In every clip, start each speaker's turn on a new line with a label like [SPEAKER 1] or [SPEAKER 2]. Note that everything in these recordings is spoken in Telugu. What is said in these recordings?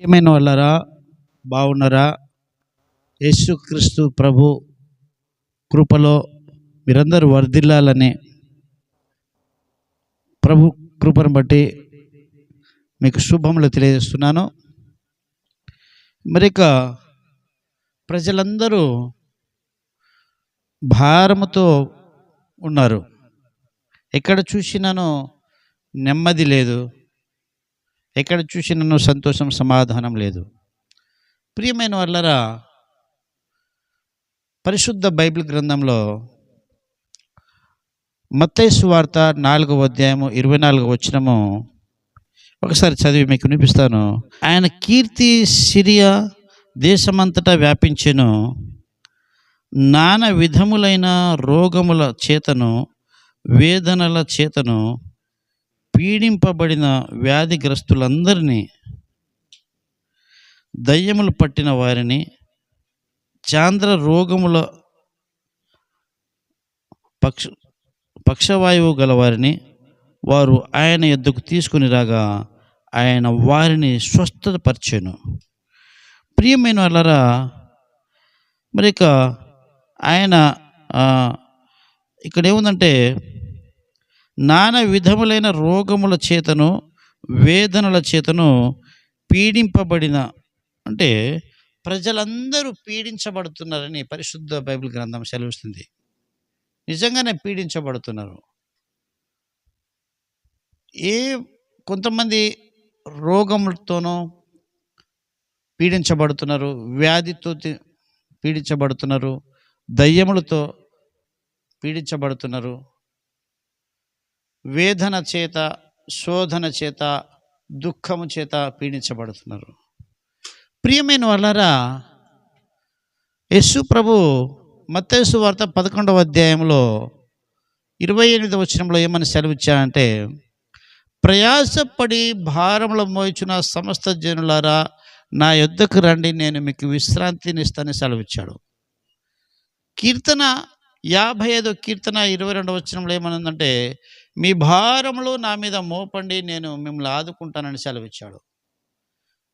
[SPEAKER 1] ఏమైన వాళ్ళరా బాగున్నారా యేసుక్రీస్తు ప్రభు కృపలో మీరందరూ వర్ధిల్లాలని ప్రభు కృపను బట్టి మీకు శుభములు తెలియజేస్తున్నాను. మరిక ప్రజలందరూ భారముతో ఉన్నారు. ఎక్కడ చూసినానో నెమ్మది లేదు. ఎక్కడ చూసినను సంతోషం సమాధానం లేదు. ప్రియమైన వాళ్ళరా పరిశుద్ధ బైబిల్ గ్రంథంలో మత్తైసు వార్త నాలుగవ అధ్యాయము ఇరవై నాలుగవ వచ్చినము ఒకసారి చదివి మీకు వినిపిస్తాను. ఆయన కీర్తి సిరియా దేశమంతటా వ్యాపించెను. నానా విధములైన రోగముల చేతను వేదనల చేతను పీడింపబడిన వ్యాధిగ్రస్తులందరినీ దయ్యములు పట్టిన వారిని చాంద్ర రోగముల పక్ష పక్షవాయువు గలవారిని వారు ఆయన ఎద్దుకు తీసుకుని రాగా ఆయన వారిని స్వస్థతపరిచాను ప్రియమైన వాళ్ళరా మరి ఇక ఆయన ఇక్కడ ఏముందంటే నానా విధములైన రోగముల చేతను వేదనల చేతను పీడింపబడిన అంటే ప్రజలందరూ పీడించబడుతున్నారని పరిశుద్ధ బైబిల్ గ్రంథం సెలవిస్తుంది. నిజంగానే పీడించబడుతున్నారు. ఏ కొంతమంది రోగములతోనో పీడించబడుతున్నారు వ్యాధితో పీడించబడుతున్నారు దయ్యములతో పీడించబడుతున్నారు వేదన చేత శోధన చేత దుఃఖము చేత పీడించబడుతున్నారు. ప్రియమైన వాళ్ళరా యేసు ప్రభు మత్తేసు వార్త పదకొండవ అధ్యాయంలో ఇరవై ఎనిమిదవ వచనంలో ఏమని సెలవిచ్చాడంటే ప్రయాసపడి భారములు మోయిచున్న సమస్త జనులారా నా యుద్ధకు రండి నేను మీకు విశ్రాంతిని ఇస్తానని సెలవిచ్చాడు. కీర్తన యాభై ఐదో కీర్తన ఇరవై రెండు వచనంలో ఏమనుందంటే మీ భారములు నా మీద మోపండి నేను మిమ్మల్ని ఆదుకుంటానని సెలవిచ్చాడు.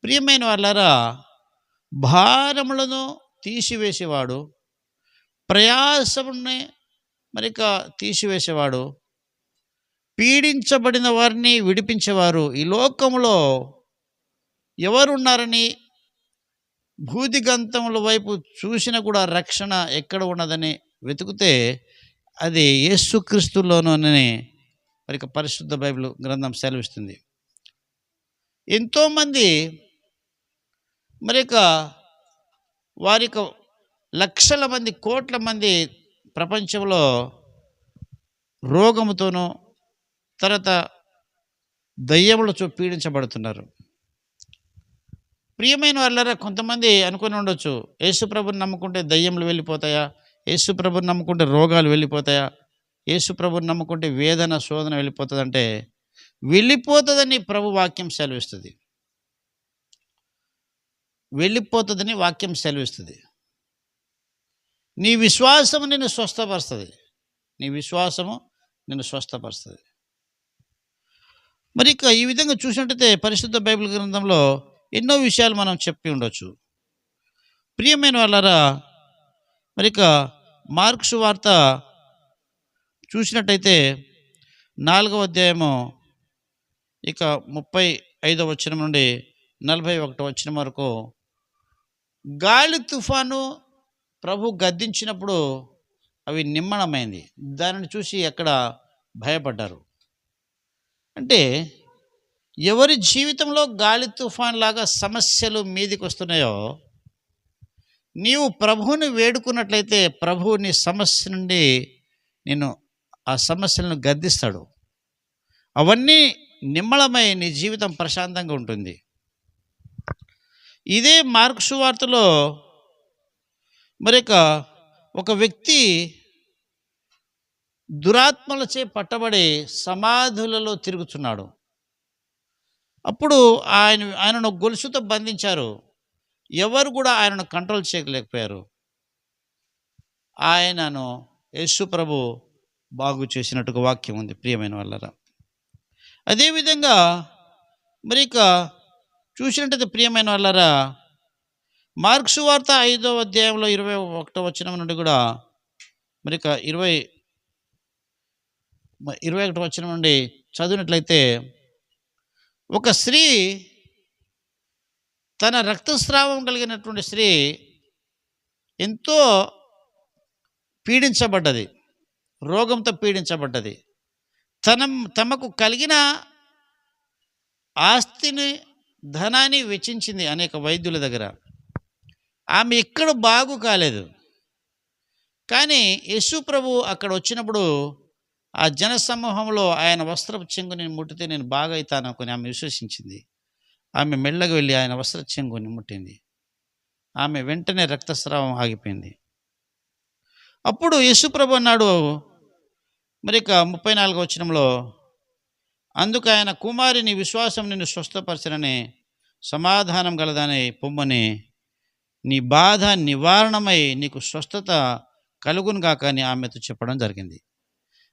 [SPEAKER 1] ప్రియమైన వాళ్ళారా భారములను తీసివేసేవాడు ప్రయాసముని మరిక తీసివేసేవాడు పీడించబడిన వారిని విడిపించేవారు. ఈ లోకములో ఎవరున్నారని భూదిగంతముల వైపు చూసిన కూడా రక్షణ ఎక్కడ ఉన్నదని వెతికితే అది యేసుక్రీస్తులోనని మరి పరిశుద్ధ బైబిల్ గ్రంథం సెలవిస్తుంది. ఎంతోమంది మరి వారి లక్షల మంది కోట్ల మంది ప్రపంచంలో రోగముతోనూ తర్వాత దయ్యములతో పీడించబడుతున్నారు. ప్రియమైన వాళ్ళరా కొంతమంది అనుకుని ఉండొచ్చు యేసుప్రభుని నమ్ముకుంటే దయ్యములు వెళ్ళిపోతాయా? యేసుప్రభుని నమ్ముకుంటే రోగాలు వెళ్ళిపోతాయా? యేసుప్రభుని నమ్ముకుంటే వేదన శోధన వెళ్ళిపోతుందంటే వెళ్ళిపోతుందని ప్రభు వాక్యం సెలవిస్తుంది. వెళ్ళిపోతుందని వాక్యం సెలవిస్తుంది. నీ విశ్వాసము నిన్ను స్వస్థపరుస్తుంది. నీ విశ్వాసము నిన్ను స్వస్థపరుస్తుంది. మరి ఇక ఈ విధంగా చూసినట్టయితే పరిశుద్ధ బైబిల్ గ్రంథంలో ఎన్నో విషయాలు మనం చెప్పి ఉండొచ్చు. ప్రియమైన వాళ్ళరా మరి ఇక మార్క్స్ వార్త చూసినట్టయితే నాలుగవ అధ్యాయము ఇక ముప్పై ఐదవ వచనం నుండి నలభై ఒకటో వచ్చిన వరకు గాలి తుఫాను ప్రభు గద్దించినప్పుడు అవి నిమ్మణమైంది దానిని చూసి అక్కడ భయపడ్డారు? అంటే ఎవరి జీవితంలో గాలి తుఫాన్ లాగా సమస్యలు మీదికి వస్తున్నాయో నీవు ప్రభువుని వేడుకున్నట్లయితే ప్రభువు నీ సమస్య నుండి నేను ఆ సమస్యలను గద్దిస్తాడు. అవన్నీ నిమ్మళమై నీ జీవితం ప్రశాంతంగా ఉంటుంది. ఇదే మార్క్సు వార్తలో మరొక ఒక వ్యక్తి దురాత్మలచే పట్టబడి సమాధులలో తిరుగుతున్నాడు. అప్పుడు ఆయన ఆయనను గొలుసుతో బంధించారు. ఎవరు కూడా ఆయనను కంట్రోల్ చేయలేకపోయారు. ఆయనను యేసు ప్రభు బాగు చేసినట్టుగా వాక్యం ఉంది ప్రియమైన వాళ్ళరా. అదేవిధంగా మరి ఇక చూసినట్టయితే ప్రియమైన వాళ్ళరా మార్క్సు వార్త ఐదో అధ్యాయంలో ఇరవై ఒకటో వచ్చిన నుండి కూడా మరి ఇక ఇరవై ఇరవై ఒకటి వచ్చిన నుండి చదివినట్లయితే ఒక స్త్రీ తన రక్తస్రావం కలిగినటువంటి స్త్రీ ఎంతో పీడించబడ్డది రోగంతో పీడించబడ్డది. తన తమకు కలిగిన ఆస్తిని ధనాన్ని వెచ్చించింది అనేక వైద్యుల దగ్గర. ఆమె ఎక్కడ బాగు కాలేదు. కానీ యేసు ప్రభు అక్కడ వచ్చినప్పుడు ఆ జన సమూహంలో ఆయన వస్త్రపు చెంగుని ముట్టితే నేను బాగా అవుతాను ఆమె విశ్వసించింది. ఆమె మెళ్ళకు వెళ్ళి ఆయన వస్త్ర చెంగుని ముట్టింది. ఆమె వెంటనే రక్తస్రావం ఆగిపోయింది. అప్పుడు యేసు ప్రభు అన్నాడు మరి ఇక ముప్పై నాలుగు వచనంలో అందుకు ఆయన కుమారిని విశ్వాసం నిన్ను స్వస్థపరచనని సమాధానం గలదని పొమ్మని నీ బాధ నివారణమై నీకు స్వస్థత కలుగును గాక అని ఆమెతో చెప్పడం జరిగింది.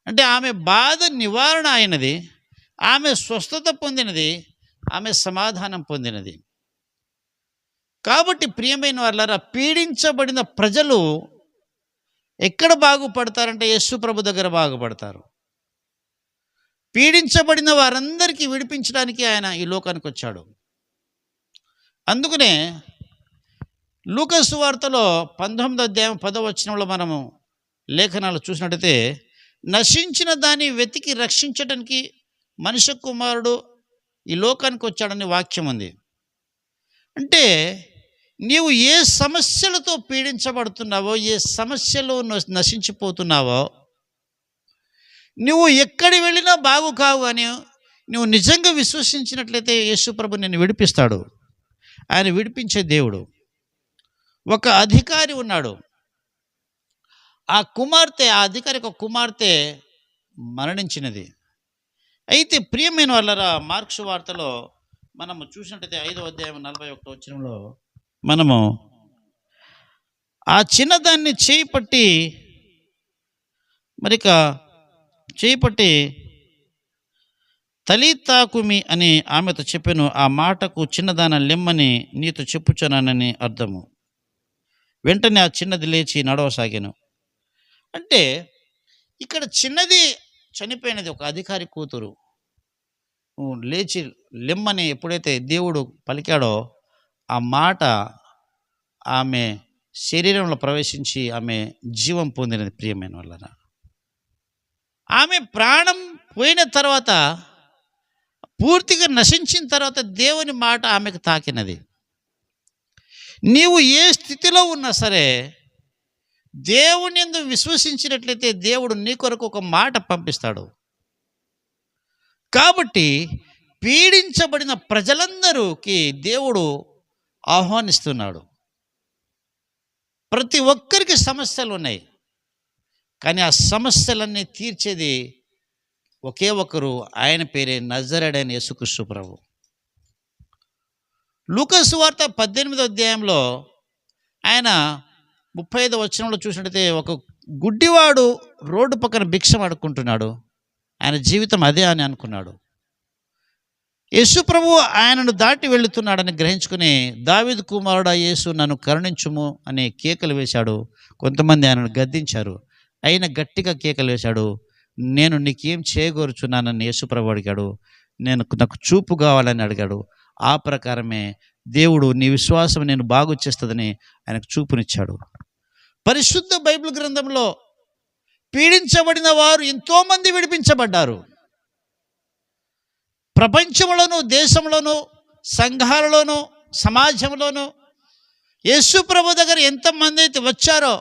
[SPEAKER 1] అంటే ఆమె బాధ నివారణ అయినది ఆమె స్వస్థత పొందినది ఆమె సమాధానం పొందినది. కాబట్టి ప్రియమైన వాళ్ళారా పీడించబడిన ప్రజలు ఎక్కడ బాగుపడతారంటే యేసు ప్రభు దగ్గర బాగుపడతారు. పీడించబడిన వారందరికీ విడిపించడానికి ఆయన ఈ లోకానికి వచ్చాడు. అందుకనే లూకసు వార్తలో పంతొమ్మిదో అధ్యాయం పదవ వచనంలో మనము లేఖనాలు చూసినట్టయితే నశించిన దాన్ని వెతికి రక్షించడానికి మనుష్య కుమారుడు ఈ లోకానికి వచ్చాడని వాక్యం ఉంది. అంటే నీవు ఏ సమస్యలతో పీడించబడుతున్నావో ఏ సమస్యలో న- నశించిపోతున్నావో నువ్వు ఎక్కడి వెళ్ళినా బాగు కావు అని నువ్వు నిజంగా విశ్వసించినట్లయితే యేసుప్రభు నిన్ను విడిపిస్తాడు. ఆయన విడిపించే దేవుడు. ఒక అధికారి ఉన్నాడు. ఆ కుమార్తె ఆ అధికారి ఒక కుమార్తె మరణించినది. అయితే ప్రియమైన వాళ్ళరా మార్క్స్ వార్తలో మనము చూసినట్టయితే ఐదో అధ్యాయం నలభై ఒకటో వచ్చినంలో మనము ఆ చిన్నదాన్ని చేపట్టి మరిక చేపట్టి పట్టి తలితాకుమి అని ఆమెతో చెప్పాను. ఆ మాటకు చిన్నదాన లెమ్మని నీతో చెప్పుచున్నానని అర్థము. వెంటనే ఆ చిన్నది లేచి నడవసాగాను. అంటే ఇక్కడ చిన్నది చనిపోయినది ఒక అధికారి కూతురు. లేచి లిమ్మని ఎప్పుడైతే దేవుడు పలికాడో ఆ మాట ఆమె శరీరంలో ప్రవేశించి ఆమె జీవం పొందినది ప్రియమైన వలన ఆమె ప్రాణం పోయిన తర్వాత పూర్తిగా నశించిన తర్వాత దేవుని మాట ఆమెకు తాకినది. నీవు ఏ స్థితిలో ఉన్నా సరే దేవుని ఎందు విశ్వసించినట్లయితే దేవుడు నీ కొరకు ఒక మాట పంపిస్తాడు. కాబట్టి పీడించబడిన ప్రజలందరూకి దేవుడు ఆహ్వానిస్తున్నాడు. ప్రతి ఒక్కరికి సమస్యలు ఉన్నాయి. కానీ ఆ సమస్యలన్నీ తీర్చేది ఒకే ఒకరు ఆయన పేరే నజరడైన యేసుక్రీస్తు ప్రభు. లూకసు వార్త పద్దెనిమిదో అధ్యాయంలో ఆయన ముప్పై ఐదో వచనంలో చూసినట్టయితే ఒక గుడ్డివాడు రోడ్డు పక్కన భిక్షం అడుక్కుంటున్నాడు ఆయన జీవితం అదే అని అనుకున్నాడు. యేసు ప్రభు ఆయనను దాటి వెళుతున్నాడని గ్రహించుకుని దావిద్ కుమారుడా యేసు నన్ను కరుణించుము అనే కేకలు వేశాడు. కొంతమంది ఆయనను గద్దించారు. అయిన గట్టిగా కేకలు వేశాడు. నేను నీకేం చేయగోరుచున్నానని యేసు ప్రభు అడిగాడు. నేను నాకు చూపు కావాలని అడిగాడు. ఆ ప్రకారమే దేవుడు నీ విశ్వాసం నేను బాగు చేస్తుందని ఆయనకు చూపునిచ్చాడు. పరిశుద్ధ బైబిల్ గ్రంథంలో పీడించబడిన వారు ఎంతోమంది విడిపించబడ్డారు. ప్రపంచంలోను దేశంలోనూ సంఘాలలోను సమాజంలోనూ యేసు ప్రభు దగ్గర ఎంతమంది అయితే వచ్చారో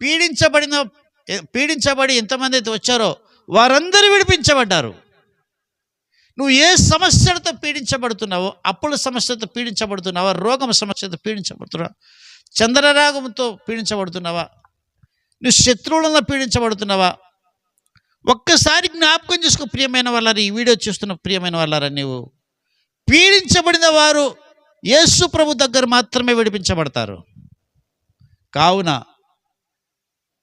[SPEAKER 1] పీడించబడిన పీడించబడి ఎంతమంది అయితే వచ్చారో వారందరూ విడిపించబడ్డారు. నువ్వు ఏ సమస్యలతో పీడించబడుతున్నావో అప్పుల సమస్యతో పీడించబడుతున్నావా రోగం సమస్యతో పీడించబడుతున్నావా చంద్రరాగంతో పీడించబడుతున్నావా నువ్వు శత్రువులను పీడించబడుతున్నావా? ఒక్కసారి జ్ఞాపకం చేసుకో ప్రియమైన వాళ్ళారు ఈ వీడియో చూస్తున్న ప్రియమైన వాళ్ళారా నీవు? పీడించబడిన వారు యేసు ప్రభు దగ్గర మాత్రమే విడిపించబడతారు. కావున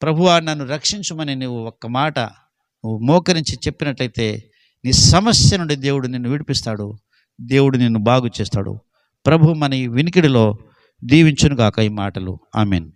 [SPEAKER 1] ప్రభువా నన్ను రక్షించమని నువ్వు ఒక్క మాట నువ్వు మోకరించి చెప్పినట్లయితే నీ సమస్య నుండి దేవుడు నిన్ను విడిపిస్తాడు దేవుడు నిన్ను బాగు చేస్తాడు. ప్రభు మన ఈ వినికిడిలో దీవించునుగాక ఈ మాటలు. ఆమెన్.